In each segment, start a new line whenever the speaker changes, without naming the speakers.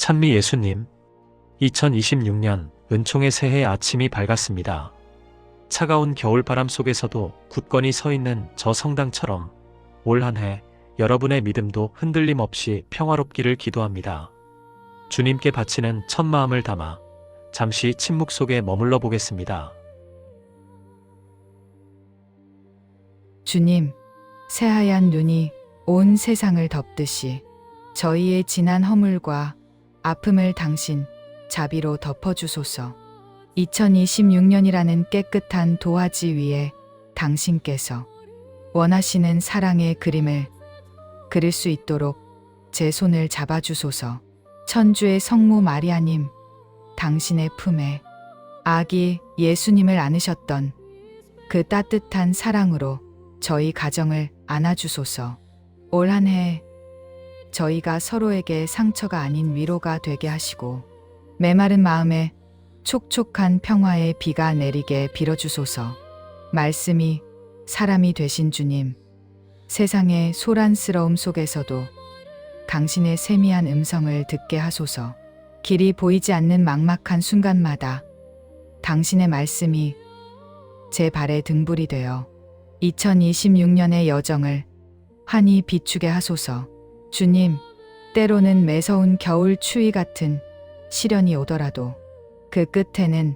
찬미 예수님. 2026년 은총의 새해 아침이 밝았습니다. 차가운 겨울 바람 속에서도 굳건히 서 있는 저 성당처럼 올 한 해 여러분의 믿음도 흔들림 없이 평화롭기를 기도합니다. 주님께 바치는 첫 마음을 담아 잠시 침묵 속에 머물러 보겠습니다.
주님, 새하얀 눈이 온 세상을 덮듯이 저희의 지난 허물과 아픔을 당신 자비로 덮어주소서. 2026년이라는 깨끗한 도화지 위에 당신께서 원하시는 사랑의 그림을 그릴 수 있도록 제 손을 잡아주소서. 천주의 성모 마리아님, 당신의 품에 아기 예수님을 안으셨던 그 따뜻한 사랑으로 저희 가정을 안아주소서. 올 한해 저희가 서로에게 상처가 아닌 위로가 되게 하시고 메마른 마음에 촉촉한 평화의 비가 내리게 빌어주소서. 말씀이 사람이 되신 주님, 세상의 소란스러움 속에서도 당신의 세미한 음성을 듣게 하소서. 길이 보이지 않는 막막한 순간마다 당신의 말씀이 제 발의 등불이 되어 2026년의 여정을 환히 비추게 하소서. 주님, 때로는 매서운 겨울 추위 같은 시련이 오더라도 그 끝에는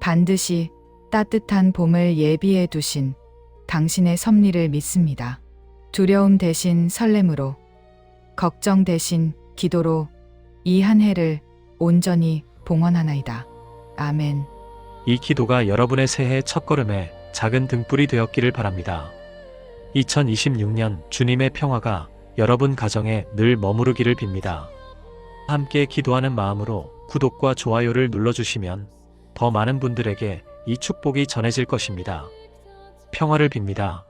반드시 따뜻한 봄을 예비해 두신 당신의 섭리를 믿습니다. 두려움 대신 설렘으로, 걱정 대신 기도로 이 한 해를 온전히 봉헌하나이다. 아멘.
이 기도가 여러분의 새해 첫걸음에 작은 등불이 되었기를 바랍니다. 2026년 주님의 평화가 여러분 가정에 늘 머무르기를 빕니다. 함께 기도하는 마음으로 구독과 좋아요를 눌러주시면 더 많은 분들에게 이 축복이 전해질 것입니다. 평화를 빕니다.